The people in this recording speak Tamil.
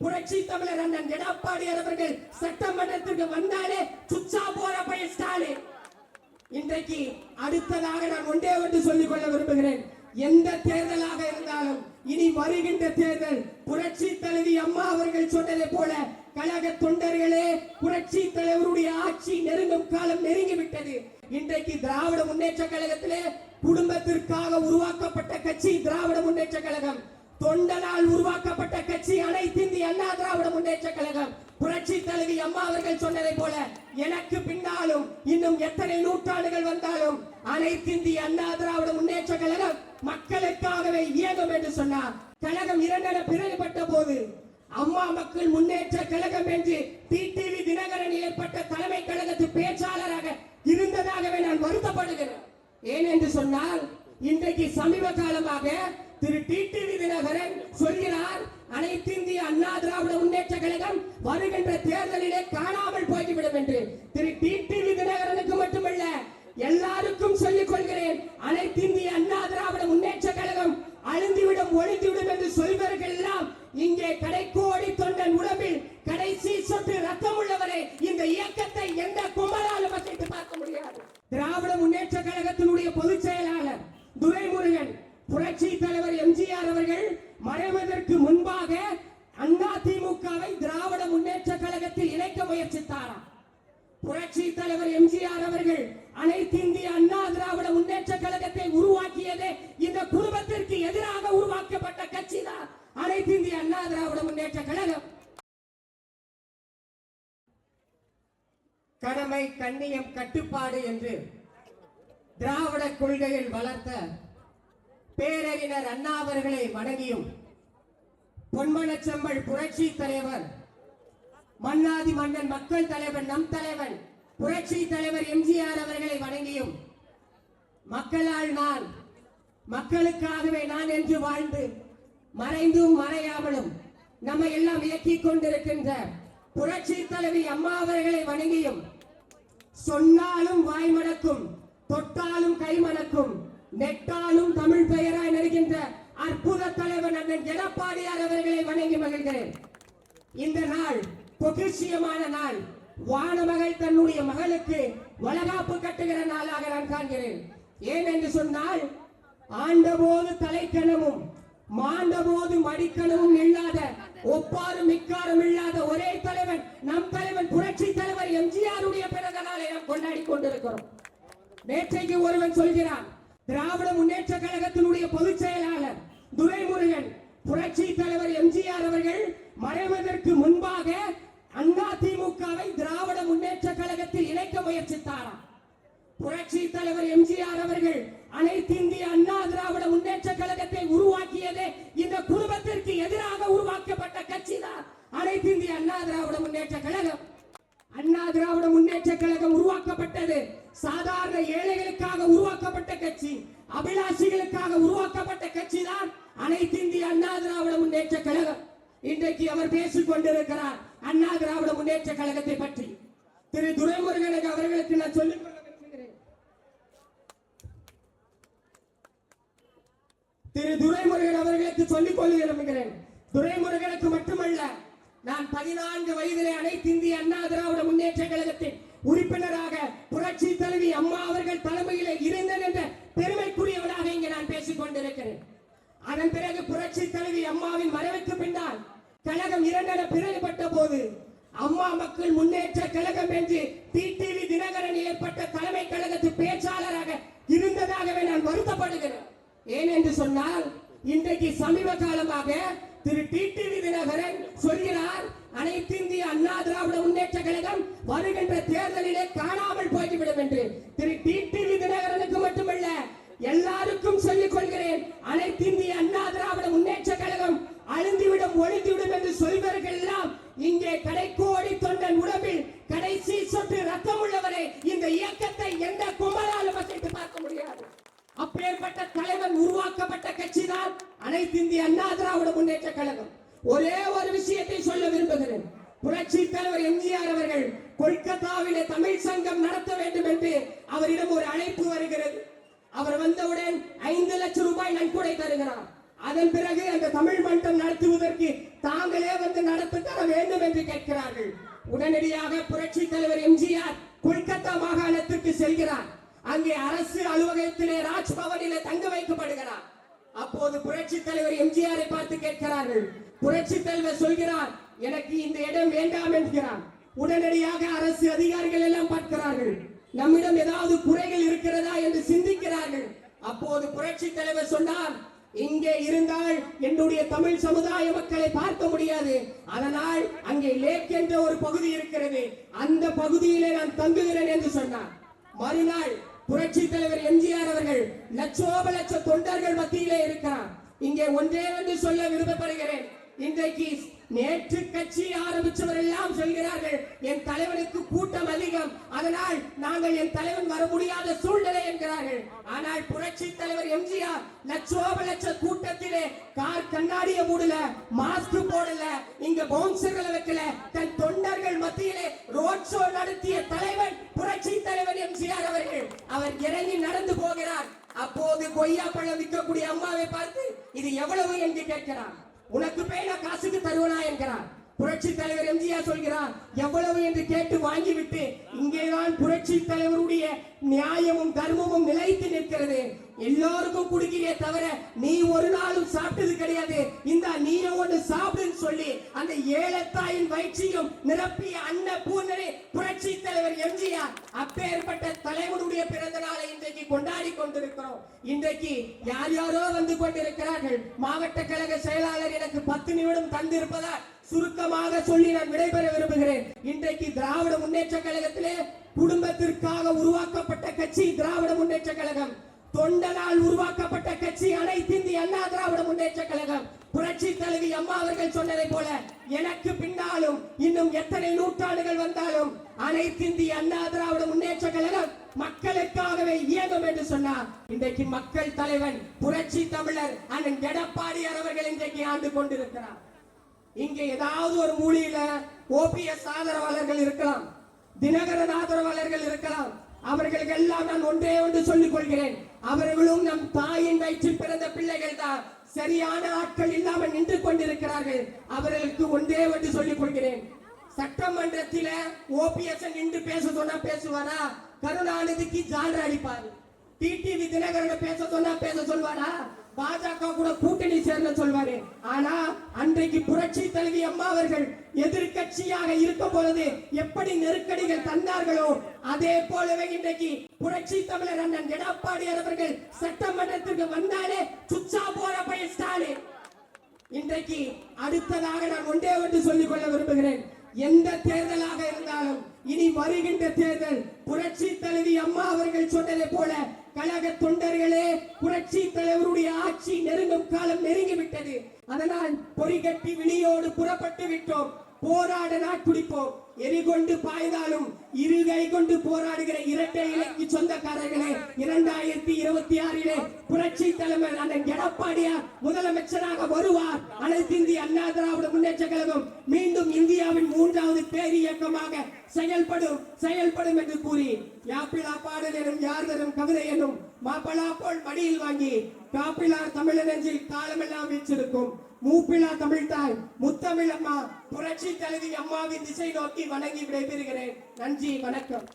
புரட்சி தமிழர் அண்ணன் எடப்பாடியார் அவர்கள் சட்டமன்றத்திற்கு வந்தாலே சுச்சா போற பையன் ஸ்டாலின். இன்றைக்கு அடுத்ததாக நான் ஒன்றே ஒன்று சொல்லிக் கொள்ள விரும்புகிறேன். எந்த தேர்தலாக இருந்தாலும் இனி வருகின்ற தேர்தல் புரட்சி தலைவி அம்மா அவர்கள் சொன்னதை போல கழக தொண்டர்களே புரட்சி தலைவருடைய ஆட்சி நெருங்கும் காலம் நெருங்கிவிட்டது. இன்றைக்கு திராவிட முன்னேற்ற கழகத்திலே குடும்பத்திற்காக உருவாக்கப்பட்ட கட்சி திராவிட முன்னேற்ற கழகம். தொண்டனால் உருவாக்கப்பட்ட கட்சி அனைத்து இந்திய அண்ணா திராவிட முன்னேற்ற கழகம். புரட்சி தலைவி அம்மா அவர்கள் சொன்னதை போல எனக்கு பின்னாலும் இன்னும் எத்தனை நூற்றாண்டுகள் வந்தாலும் அனைத்து இந்திய அண்ணா திராவிட முன்னேற்ற கழகம் மக்களுக்காகவே இயங்கும் என்று சொன்னார். கழகம் இரண்டென பிறகுபட்ட போது அம்மா மக்கள் முன்னேற்ற கழகம் என்று டிடிவி தினகரன் ஏற்பட்ட தலைமை கழகத்து பேச்சாளராக இருந்ததாகவே நான் வருத்தப்படுகிறேன். ஏன் என்று சொன்னால் இன்றைக்கு சமீப காலமாக திரு டிடிவி தினகரன் சொல்கிறார் அனைத்து இந்திய அண்ணா திராவிட முன்னேற்ற கழகம் வருகின்ற தேர்தலிலே காணாமல் போய்விடும் என்று. திரு டிடிவி தினகரனுக்கு மட்டுமல்ல எல்லாருக்கும் சொல்லிக் கொள்கிறேன் அனைத்து இந்திய அண்ணா திராவிட முன்னேற்ற கழகம் அழிந்துவிடும் ஒழிந்துவிடும் என்று சொல்வர்கள் எல்லாம் இங்கே கிடைக்கும் தொண்டன் உடம்பில் கடைசி சொட்டு ரத்தம் உள்ளவரை இந்த இயக்கத்தை எந்த கும்பலாலும் வசித்து பார்க்க முடியாது திராவிட முன்னேற்ற கழகத்தினுடைய பொதுச் செயலாளர் துரைமுருகன் புரட்சி தலைவர் அவர்கள் மறைவதற்கு முன்பாக அண்ணா திமுகவை திராவிட முன்னேற்ற கழகத்தில் இணைக்க முயற்சித்தாராம் புரட்சி தலைவர் எம்ஜிஆர் அவர்கள் அனைத்து இந்திய அண்ணா திராவிட முன்னேற்ற கழகத்தை உருவாக்கியதே இந்த குடும்பத்திற்கு எதிராக உருவாக்கப்பட்ட கட்சி தான் அனைத்து இந்திய அண்ணா திராவிட முன்னேற்ற கழகம். கடமை கண்ணியம் கட்டுப்பாடு என்று திராவிட கொள்கையில் வளர்த்த பேரறிஞர் அண்ணா அவர்களை வணங்கியும் பொன்மனச்செம்மல் புரட்சி தலைவர் மன்னாதி மன்னன் மக்கள் தலைவன் நம் தலைவன் புரட்சி தலைவர் எம்ஜிஆர் அவர்களை வணங்கியும் மக்களால் நான் மக்களுக்காகவே நான் என்று வாழ்ந்து மறைந்தும் மறையாமலும் நம்ம எல்லாம் இயக்கிக் கொண்டிருக்கின்ற புரட்சி தலைவி அம்மா அவர்களை வணங்கியும் சொன்னாலும் வாய் மணக்கும் தொட்டாலும் கை மணக்கும் நெட்டாலும் தமிழ் பெயராய் நிற்கின்ற அற்புத தலைவன் அண்ணன் எடப்பாடியார் அவர்களை வணங்கி மகிழ்கிறேன். இந்த நாள் பொக்கிஷியமான நாள். வானமகள் தன்னுடைய மகளுக்கு வளகாப்பு கட்டுகிற நாளாக நான் காண்கிறேன். ஏன் என்று சொன்னால் ஆண்டபோது தலைக்கணமும் மாண்டபோது மடிக்கணமும் இல்லாத ஒப்பாரும் மிக்காரும் இல்லாத ஒரே தலைவன் நம் தலைவன் புரட்சி தலைவர் எம்ஜிஆருடைய பிறந்த நாளை நாம் கொண்டாடி கொண்டிருக்கிறோம். நேற்றைக்கு ஒருவன் சொல்கிறான் திராவிட முன்னேற்ற கழகத்தினுடைய பொதுச் செயலாளர் துரைமுருகன் புரட்சி தலைவர் எம்ஜிஆர் அவர்கள் மறைவதற்கு முன்பாக அண்ணா திமுகவை திராவிட முன்னேற்ற கழகத்தில் இணைக்க முயற்சித்தாராம். புரட்சி தலைவர் எம்ஜிஆர் அவர்கள் அனைத்து இந்திய அண்ணா திராவிட முன்னேற்ற கழகத்தை உருவாக்கியதே இந்த குடும்பத்திற்கு எதிராக உருவாக்கப்பட்ட கட்சி தான் அனைத்து இந்திய அண்ணா திராவிட முன்னேற்ற கழகம். அண்ணா திராவிட முன்னேற்ற கழகம் உருவாக்கப்பட்டது. சாதாரண ஏழைகளுக்காக உருவாக்கப்பட்ட கட்சி அபிலாஷிகளுக்காக உருவாக்கப்பட்ட கட்சி தான் அனைத்து இந்திய அண்ணா திராவிட முன்னேற்ற கழகம். இன்றைக்கு அவர் பேசிக் கொண்டிருக்கிறார் அண்ணா திராவிட முன்னேற்ற கழகத்தை பற்றி. திரு துரைமுருகனுக்கு அவர்களுக்கு நான் சொல்லிக் கொள்ள விரும்புகிறேன். திரு துரைமுருகன் அவர்களுக்கு சொல்லிக் கொள்ள விரும்புகிறேன். துரைமுருகனுக்கு மட்டுமல்ல நான் பதினான்கு வயதிலே அனைத்து இந்திய அண்ணா திராவிட முன்னேற்ற கழகத்தின் உறுப்பினராக புரட்சி தலைவி அம்மா அவர்கள் தலைமையிலே இருந்தேன் என்ற பெருமைக்குரியவனாக இங்கே நான் பேசிக் கொண்டிருக்கிறேன். அதன் பிறகு புரட்சி தலைவி அம்மாவின் மறைவுக்கு பின்னால் கழகம் இரண்டென பிறகுபட்ட போது அம்மா மக்கள் முன்னேற்ற கழகம் என்று டிடிவி தினகரன் ஏற்பட்ட தலைமை கழகத்து பேச்சாளராக இருந்ததாகவே நான் வருத்தப்படுகிறேன். ஏன் என்று சொன்னால் இன்றைக்கு சமீப காலமாக திரு டிடிவி தினகரன் சொல்கிறார் அனைத்து இந்திய அண்ணா திராவிட முன்னேற்ற கழகம் வருகின்ற தேர்தலிலே காணாமல் போய்விடும் என்று. திரு டிடிவி தினகரனுக்கு மட்டுமல்ல எல்லாருக்கும் சொல்லிக் கொள்கிறேன் அனைத்து இந்திய அண்ணா திராவிட ஒரே ஒரு விஷயத்தை சொல்ல விரும்புகிறேன். புரட்சி தலைவர் எம்ஜிஆர் அவர்கள் கொல்கத்தாவிலே தமிழ் சங்கம் நடத்த வேண்டும் என்று அவரிடம் ஒரு அழைப்பு வருகிறது. அவர் வந்தவுடன் ஐந்து லட்சம் ரூபாய் நன்கொடை தருகிறார். அதன் பிறகு அந்த தமிழ் மன்றம் நடத்துவதற்கு தாங்களே வந்து நடத்தி தர வேண்டும் என்று கேட்கிறார்கள். உடனடியாக புரட்சி தலைவர் எம்ஜிஆர் கொல்கத்தா மாகாணத்திற்கு செல்கிறார். அங்கே அரசு அலுவலகத்திலே ராஜ்பவனிலே தங்க வைக்கப்படுகிறார். அப்போது புரட்சி தலைவர் எம்ஜிஆரை பார்த்து கேட்கிறார்கள். புரட்சி தலைவர் சொல்கிறார் எனக்கு இந்த இடம் வேண்டாம் என்கிறார். உடனடியாக அரசு அதிகாரிகள் எல்லாம் பார்க்கிறார்கள். நம்மிடம் ஏதாவது குறைகள் இருக்கிறதா? என்று சிந்திக்கிறார்கள். அப்போது புரட்சி தலைவர் சொன்னார் இங்கே இருந்தால் என்னுடைய தமிழ் சமுதாய மக்களை பார்க்க முடியாது. அதனால் அங்கே லேக் என்ற ஒரு பகுதி இருக்கிறது. அந்த பகுதியிலே நான் தங்குகிறேன் என்று சொன்னார். மறுநாள் புரட்சி தலைவர் எம்ஜிஆர் அவர்கள் லட்சோப லட்ச தொண்டர்கள் மத்தியிலே இருக்கிறார். இங்கே ஒன்றே ஒன்று சொல்ல விரும்பப்படுகிறேன். இன்றைக்கு நேற்று கட்சி ஆரம்பிச்சவர் எல்லாம் சொல்கிறார்கள் என் தலைவனுக்கு கூட்டம் அதிகம் அதனால் நாங்கள் என் தலைவன் வர முடியாத சூழ்நிலை என்கிறார்கள். ஆனால் புரட்சி தலைவர் எம்ஜிஆர் லட்சோப லட்ச கூட்டத்திலே கார் கண்ணாடிய மூடல மாஸ்க் போடல இங்க பவுன்சர்களை வைக்கல. தன் தொண்டர்கள் மத்தியிலே ரோட் ஷோ நடத்திய தலைவன் புரட்சி தலைவர் எம்ஜிஆர் அவர்கள். அவர் இறங்கி நடந்து போகிறார். அப்போது கொய்யா பழம் விற்கக்கூடிய அம்மாவை பார்த்து இது எவ்வளவு? என்று கேட்கிறார் உனக்கு பேன காசுக்கு தருவனா என்கிறார். புரட்சி தலைவர் எம்ஜிஆர் சொல்கிறார் எவ்வளவு என்று கேட்டு வாங்கிவிட்டு இங்கேதான் புரட்சி தலைவருடைய நியாயமும் தர்மமும் நிலைத்து நிற்கிறது. எல்லோருக்கும் குடுக்கிறே தவிர நீ ஒரு நாளும் சாப்பிட்டது கிடையாது. இந்த நீ ஒன்று சாப்பிடுன்னு சொல்லி அந்த ஏழத்தாயின் வயிற்றையும் நிரப்பிய அன்ன பூர்ணனை புரட்சி தலைவர் எம்ஜிஆர் அப்பேற்பட்ட தலைவனுடைய பிறந்த நாளை இன்றைக்கு கொண்டாடி கொண்டிருக்கிறோம். இன்றைக்கு யார் யாரோ வந்து கொண்டிருக்கிறார்கள். மாவட்ட கழக செயலாளர் எனக்கு பத்து நிமிடம் தந்திருப்பதால் சுருக்கமாக சொல்லி நான் விடைபெற விரும்புகிறேன். இன்றைக்கு திராவிட முன்னேற்ற கழகத்திலே குடும்பத்திற்காக உருவாக்கப்பட்ட கட்சி திராவிட முன்னேற்ற கழகம். தொண்டனால் உருவாக்கப்பட்ட கட்சி அனைத்து இந்திய அண்ணா திராவிட முன்னேற்ற கழகம். புரட்சி தலைவி அம்மா அவர்கள் சொன்னதை போல எனக்கு பின்னாலும் இன்னும் எத்தனை நூற்றாண்டுகள் வந்தாலும் அனைத்து இந்திய அண்ணா திராவிட முன்னேற்ற கழகம் மக்களுக்காகவே இயங்கும் என்று சொன்னார். இன்றைக்கு மக்கள் தலைவன் புரட்சி தமிழர் அண்ணன் எடப்பாடியார் அவர்கள் இன்றைக்கு ஆண்டு கொண்டிருக்கிறார். இங்கே ஏதாவது ஒரு மூலியில ஓபிஎஸ் ஆதரவாளர்கள் இருக்கலாம் தினகரன் ஆதரவாளர்கள் இருக்கலாம் அவர்களுக்கு எல்லாம் நான் ஒன்றே ஒன்று சொல்லிக் கொள்கிறேன். அவர்களும் நம் தாயின் வயிற்றில் பிறந்த பிள்ளைகள் தான் சரியான ஆட்கள் இல்லாமல் நின்று கொண்டிருக்கிறார்கள். அவர்களுக்கு ஒன்றே ஒன்று சொல்லிக் கொள்கிறேன். சட்டமன்றத்தில ஓபிஎஸ் நின்று பேச சொன்னா பேசுவாரா? கருணாநிதிக்கு ஜால்ரா அடிப்பாரு. டிடிவி தினகரன் பேச சொன்னா பேச சொல்வாரா? பாஜக கூட கூட்டணி சேர்ந்த சொல்வாரு. ஆனா அன்றைக்கு புரட்சி தலைவி அம்மா அவர்கள் எதிர்கட்சியாக இருக்கும் பொழுது எப்படி நெருக்கடிகள் தந்தார்களோ அதே போலவே இன்றைக்கு புரட்சி தமிழர் அண்ணன் எடப்பாடியார் அவர்கள் சட்டமன்றத்திற்கு வந்தாலே சுச்சா போற பையன் ஸ்டாலின். இன்றைக்கு அடுத்ததாக நான் ஒன்றே ஒன்று சொல்லிக் கொள்ள விரும்புகிறேன். எந்த தேர்தலாக இருந்தாலும் இனி வருகின்ற தேர்தல் புரட்சி தலைவி அம்மா அவர்கள் சொன்னதை போல கழக தொண்டர்களே புரட்சி தலைவருடைய ஆட்சி நெருங்கும் காலம் நெருங்கிவிட்டது. அதனால் பொறிகட்டி விழியோடு புறப்பட்டு விட்டோம். போராட நாட்குடிப்போம். எரிகொண்டு பாய்ந்தாலும் இருகை கொண்டு போராடுகிற இரட்டை இலக்கு சொந்தக்காரர்களே இரண்டாயிரத்தி இருபத்தி ஆறிலே புரட்சி தலைவர் அந்த எடப்பாடியார் முதலமைச்சராக வருவார். அனைத்து இந்திய அண்ணா திராவிட முன்னேற்ற கழகம் மீண்டும் இந்தியாவின் மூன்றாவது பேரியக்கமாக செயல்படும் செயல்படும் என்று கூறி யாப்பிலா பாடல் எனும் யார் தரும் கவிதை எனும் மாப்பிளா போல் மடியில் வாங்கி காப்பிலார் தமிழனஞ்சில் காலமெல்லாம் வீச்சிருக்கும் மூப்பிலா தமிழ்தாய் முத்தமிழ் அம்மா புரட்சி தலைவி அம்மாவின் திசை நோக்கி வணங்கி விடைபெறுகிறேன். நன்றி வணக்கம்.